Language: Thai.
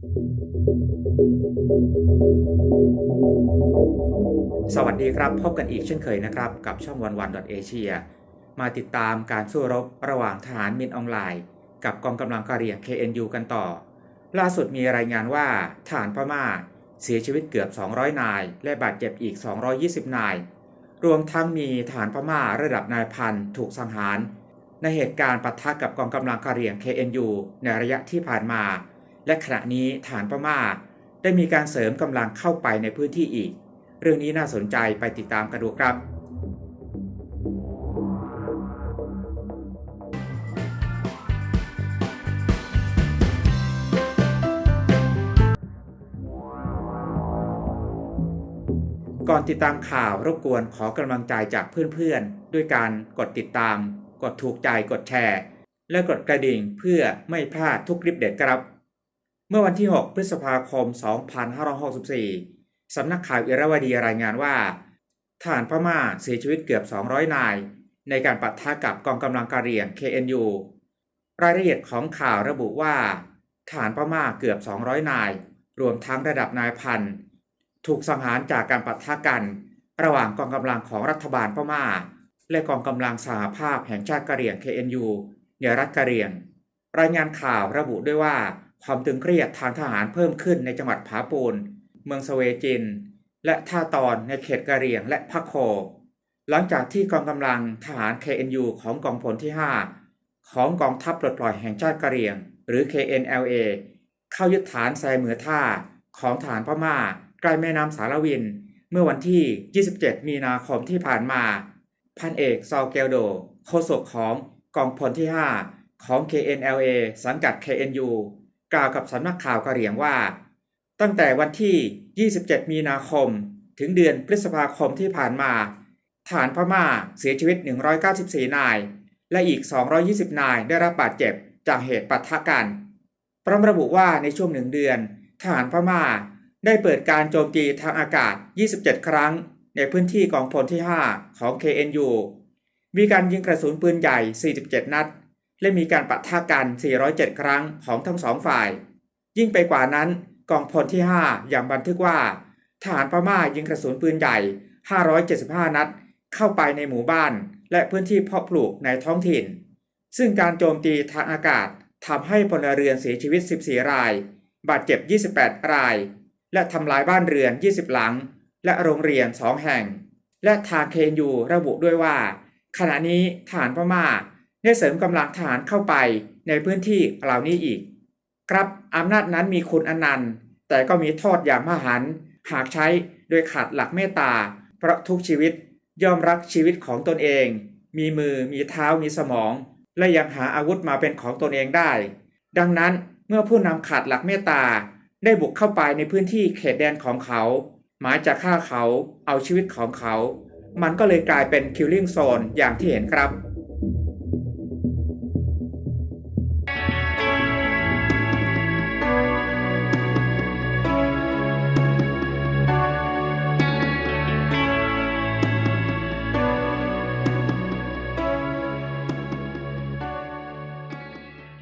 สวัสดีครับ พบกันอีกเช่นเคยนะครับ กับช่องวันวันเอเชียมาติดตามการสู้รบระหว่างทหารมินออนไลน์ กับกองกำลังกะเหรี่ยง KNU กันต่อ ล่าสุดมีรายงานว่าทหารพม่าเสียชีวิตเกือบ 200 นาย และบาดเจ็บอีก 220 นาย รวมทั้งมีทหารพม่าระดับนายพันถูกสังหาร ในเหตุการณ์ปะทะกับกองกำลังกะเหรี่ยง KNU ในระยะที่ผ่านมา และขณะนี้ทหารพม่าได้มีการเสริมกำลังเข้าไปในพื้นที่อีก เรื่องนี้น่าสนใจไปติดตามกันดูครับก่อนติดตามข่าวรบกวนขอกำลังใจจากเพื่อนๆ ด้วยการกดติดตาม กดถูกใจกดแชร์ และกดกระดิ่งเพื่อไม่พลาดทุกคลิปเด็ดครับ เมื่อวันที่ 6 พฤษภาคม 2564 สำนักข่าวอิราวดีรายงานว่าทหารพม่าเสียชีวิตเกือบ 200 นาย ในการปะทะกับกองกำลังกะเหรี่ยง KNU รายละเอียดของข่าวระบุว่าทหารพม่าเกือบ 200 นาย รวมทั้งระดับนายพัน ถูกสังหารจากการปะทะกัน ระหว่างกองกำลังของรัฐบาลพม่า และกองกำลังสหภาพแห่งชาติกะเหรี่ยง KNU ในรัฐกะเหรี่ยง รายงานข่าวระบุด้วยว่า ความตึงเครียดทางทหารเพิ่มขึ้นในจังหวัดผาปูน เมืองสเวจิน และท่าตอนในเขตกะเหรี่ยงและพักโค หลังจากที่กองกำลังทหาร KNU ของกองพลที่ 5 ของกองทัพปลดปล่อยแห่งชาติกะเหรี่ยง หรือ KNLA เข้ายึดฐานทรายเหมือท่าของฐานพม่า ใกล้แม่น้ำสารวิน เมื่อวันที่ 27 มีนาคมที่ผ่านมา พันเอกซอลเกลโดโฆษกของกองพลที่ 5 ของ KNLA สังกัด KNU กล่าวกับสำนักข่าวกะเหรี่ยงว่า ตั้งแต่วันที่ 27 มีนาคม ถึงเดือนพฤษภาคมที่ผ่านมาฐานพม่าเสียชีวิต 194 นาย และอีก 220 นายได้รับบาดเจ็บจากเหตุปะทะกัน พร้อมระบุว่าในช่วงหนึ่งเดือน ทหารพม่าได้เปิดการโจมตีทางอากาศ 27 ครั้ง ในพื้นที่กองพลที่ 5 ของ KNU มีการยิงกระสุนปืนใหญ่ 47 นัด และมีการปะทะกัน 407 ครั้งของทั้งสองฝ่าย ยิ่งไปกว่านั้นกองพลที่ 5 ยังบันทึกว่าทหารพม่ายิงกระสุนปืนใหญ่ 575 นัด เข้าไปในหมู่บ้าน และพื้นที่เพาะปลูกในท้องถิ่น ซึ่งการโจมตีทางอากาศทำให้พลเรือนเสียชีวิต 14 ราย บาดเจ็บ 28 ราย และทำลายบ้านเรือน 20 หลัง และโรงเรียน 2 แห่ง และทางเคนยูระบุด้วยว่า ขณะนี้ทหารพม่า ได้เสริมกำลังทหารเข้าไปในพื้นที่เหล่านี้อีก ครับอำนาจนั้นมีคุณอนันต์แต่ก็มีโทษอย่างมหันหากใช้โดยขาดหลักเมตตา เพราะทุกชีวิตย่อมรักชีวิตของตนเอง มีมือมีเท้ามีสมอง และยังหาอาวุธมาเป็นของตนเองได้ ดังนั้นเมื่อผู้นำขาดหลักเมตตาได้บุกเข้าไปในพื้นที่เขตแดนของเขา หมายจะฆ่าเขาเอาชีวิตของเขา มันก็เลยกลายเป็นคิลลิ่งโซนอย่างที่เห็นครับ